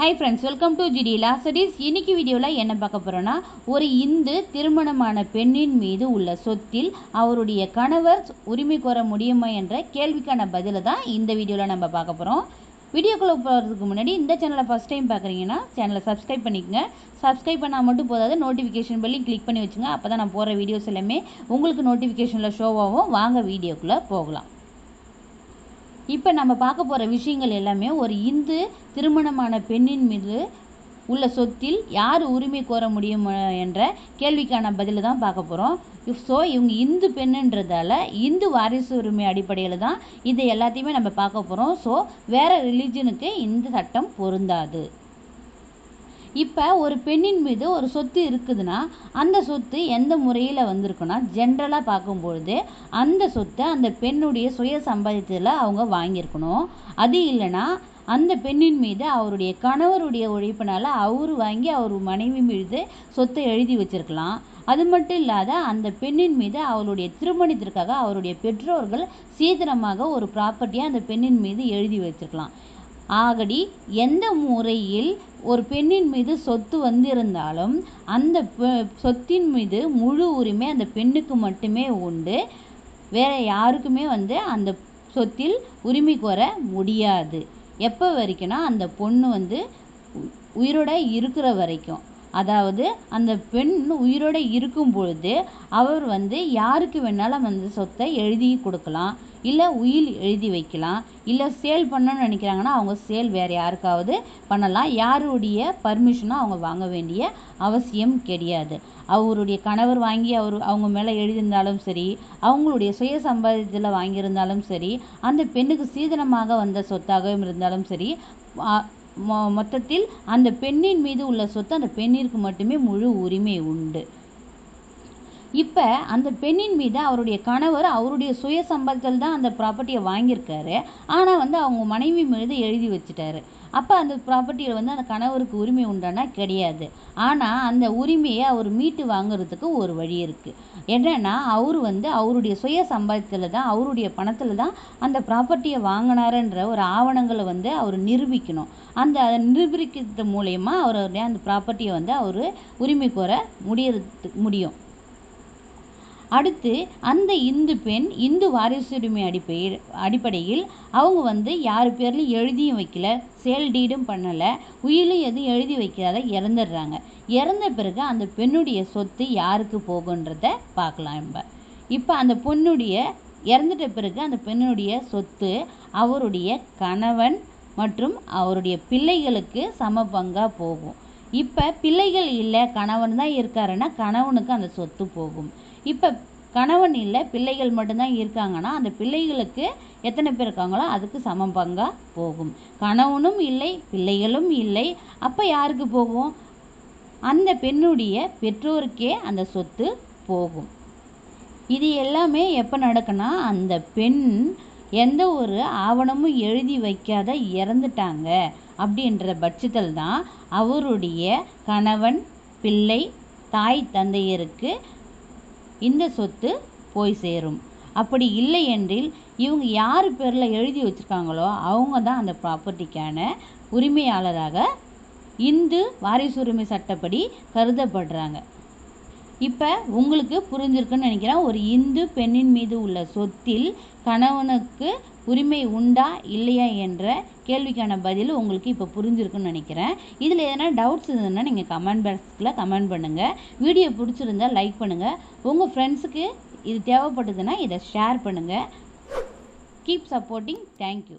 Hi friends welcome to GD லாசடிஸ் இன்னைக்கு வீடியோவில் என்ன பார்க்க போகிறோன்னா ஒரு இந்து திருமணமான பெண்ணின் மீது உள்ள சொத்தில் அவருடைய கணவர் உரிமை கோர முடியுமா என்ற கேள்விக்கான பதிலை தான் இந்த வீடியோவில் நம்ம பார்க்க போகிறோம் வீடியோக்குள்ளே போகிறதுக்கு முன்னாடி இந்த சேனலை ஃபஸ்ட் டைம் பார்க்குறீங்கன்னா சேனலை சப்ஸ்கிரைப் பண்ணிக்கங்க. சப்ஸ்கிரைப் பண்ணால் மட்டும் போதாது நோட்டிஃபிகேஷன் பெல்லையும் கிளிக் பண்ணி வச்சுங்க. அப்போ தான் நான் போகிற வீடியோஸ் எல்லாமே உங்களுக்கு நோட்டிஃபிகேஷனில் ஷோவாகவும் வாங்க வீடியோக்குள்ளே போகலாம். இப்போ நம்ம பார்க்க போகிற விஷயங்கள் எல்லாமே ஒரு இந்து திருமணமான பெண்ணின் மீது உள்ள சொத்தில் யார் உரிமை கோர முடியும் என்ற கேள்விக்கான பதிலை தான் பார்க்க போகிறோம் ஸோ இவங்க இந்து பெண்ணுன்றதால இந்து வாரிசு உரிமை அடிப்படையில் தான் இது எல்லாத்தையுமே நம்ம பார்க்க போகிறோம் ஸோ வேறு ரிலீஜனுக்கு இந்த சட்டம் பொருந்தாது. இப்போ ஒரு பெண்ணின் மீது ஒரு சொத்து இருக்குதுன்னா அந்த சொத்து எந்த முறையில் வந்திருக்குன்னா ஜென்ரலாக பார்க்கும்பொழுது அந்த சொத்தை அந்த பெண்ணுடைய சுய சம்பாதித்ததில் அவங்க வாங்கியிருக்கணும். அது இல்லைன்னா அந்த பெண்ணின் மீது அவருடைய கணவருடைய உழைப்பினால் அவர் வாங்கி அவர் மனைவி மீது சொத்தை எழுதி வச்சிருக்கலாம். அது மட்டும் இல்லாத அந்த பெண்ணின் மீது அவளுடைய திருமணத்திற்காக அவருடைய பெற்றோர்கள் சீக்கிரமாக ஒரு ப்ராப்பர்ட்டியை அந்த பெண்ணின் மீது எழுதி வச்சிருக்கலாம். ஆகடி எந்த முறையில் ஒரு பெண்ணின் மீது சொத்து வந்திருந்தாலும் அந்த பெ- சொத்தின் மீது முழு உரிமை அந்த பெண்ணுக்கு மட்டுமே உண்டு. வேற யாருக்குமே வந்து அந்த சொத்தில் உரிமை கோர முடியாது. எப்போ வரைக்கும்னா அந்த பொண்ணு வந்து உயிரோட இருக்கிற வரைக்கும். அதாவது அந்த பெண் உயிரோட இருக்கும் பொழுது அவர் வந்து யாருக்கு வேணாலும் அந்த சொத்தை எழுதி கொடுக்கலாம். இல்லை உயில் எழுதி வைக்கலாம் இல்லை சேல் பண்ணணும்னு நினைக்கிறாங்கன்னா அவங்க சேல் வேறு யாருக்காவது பண்ணலாம். யாருடைய பர்மிஷனும் அவங்க வாங்க வேண்டிய அவசியம் கிடையாது. அவருடைய கணவர் வாங்கி அவர் அவங்க மேலே எழுதியிருந்தாலும் சரி அவங்களுடைய சுய சம்பாதியத்தில் வாங்கியிருந்தாலும் சரி அந்த பெண்ணுக்கு சீதனமாக வந்த சொத்தாகவும் இருந்தாலும் சரி மொ- மொத்தத்தில் அந்த பெண்ணின் மீது உள்ள சொத்து அந்த பெண்ணிற்கு மட்டுமே முழு உரிமை உண்டு. இப்போ அந்த பெண்ணின் மீது அவருடைய கணவர் அவருடைய சுய சம்பளத்தில் தான் அந்த ப்ராப்பர்ட்டியை வாங்கியிருக்காரு. ஆனால் வந்து அவங்க மனைவி மீது எழுதி வச்சுட்டாரு. அப்போ அந்த ப்ராப்பர்ட்டியில் வந்து அந்த கணவருக்கு உரிமை உண்டானா கிடையாது. ஆனால் அந்த உரிமையை அவர் மீட்டு வாங்குறதுக்கு ஒரு வழி இருக்குது என்னென்னா அவர் வந்து அவருடைய சுய சம்பாதித்தில் தான் அவருடைய பணத்தில் தான் அந்த ப்ராப்பர்ட்டியை வாங்கினாருன்ற ஒரு ஆவணங்களை வந்து அவர் நிரூபிக்கணும். அந்த அதை நிரூபிக்கிறது மூலயமா அவருடைய அந்த ப்ராப்பர்ட்டியை வந்து அவர் உரிமை கோர முடியறது முடியும். அடுத்து அந்த இந்து பெண் இந்து வாரிசுரிமை அடிப்படையில் அடிப்படையில் அவங்க வந்து யார் பேர்லையும் எழுதியும் வைக்கல சேல் டீடும் பண்ணலை உயிலும் எதுவும் எழுதி வைக்காத இறந்துடுறாங்க. இறந்த பிறகு அந்த பெண்ணுடைய சொத்து யாருக்கு போகுன்றத பார்க்கலாம் நம்ம. இப்போ அந்த பொண்ணுடைய இறந்துட்ட பிறகு அந்த பெண்ணுடைய சொத்து அவருடைய கணவன் மற்றும் அவருடைய பிள்ளைகளுக்கு சம பங்காக போகும். இப்போ பிள்ளைகள் இல்லை கணவன் தான் இருக்காருன்னா கணவனுக்கு அந்த சொத்து போகும். இப்போ கணவன் இல்லை பிள்ளைகள் மட்டும்தான் இருக்காங்கன்னா அந்த பிள்ளைகளுக்கு எத்தனை பேர் இருக்காங்களோ அதுக்கு சம பங்காக போகும். கணவனும் இல்லை பிள்ளைகளும் இல்லை. அப்போ யாருக்கு போகும்? அந்த பெண்ணுடைய பெற்றோருக்கே அந்த சொத்து போகும். இது எல்லாமே எப்போ நடக்குன்னா அந்த பெண் எந்த ஒரு ஆவணமும் எழுதி வைக்காத இறந்துட்டாங்க அப்படின்ற பட்சத்தில் தான் அவருடைய கணவன் பிள்ளை தாய் தந்தையருக்கு இந்த சொத்து போய் சேரும். அப்படி இல்லை என்றில் இவங்க யார் பேரில் எழுதி வச்சுருக்காங்களோ அவங்க தான் அந்த ப்ராப்பர்ட்டிக்கான உரிமையாளராக இந்து வாரிசுரிமை சட்டப்படி கருதப்படுறாங்க. இப்போ உங்களுக்கு புரிஞ்சிருக்குன்னு நினைக்கிறேன் ஒரு இந்து பெண்ணின் மீது உள்ள சொத்தில் கணவனுக்கு உரிமை உண்டா இல்லையா என்ற கேள்விக்கான பதில் உங்களுக்கு இப்போ புரிஞ்சிருக்குன்னு நினைக்கிறேன். இதில் எதனா டவுட்ஸ் இருந்ததுன்னா நீங்கள் கமெண்ட் பாக்ஸில் கமெண்ட் பண்ணுங்கள் வீடியோ பிடிச்சிருந்தா லைக் பண்ணுங்கள் உங்கள் ஃப்ரெண்ட்ஸுக்கு இது தேவைப்பட்டதுன்னா இதை ஷேர் பண்ணுங்கள் கீப் சப்போர்ட்டிங் தேங்க்யூ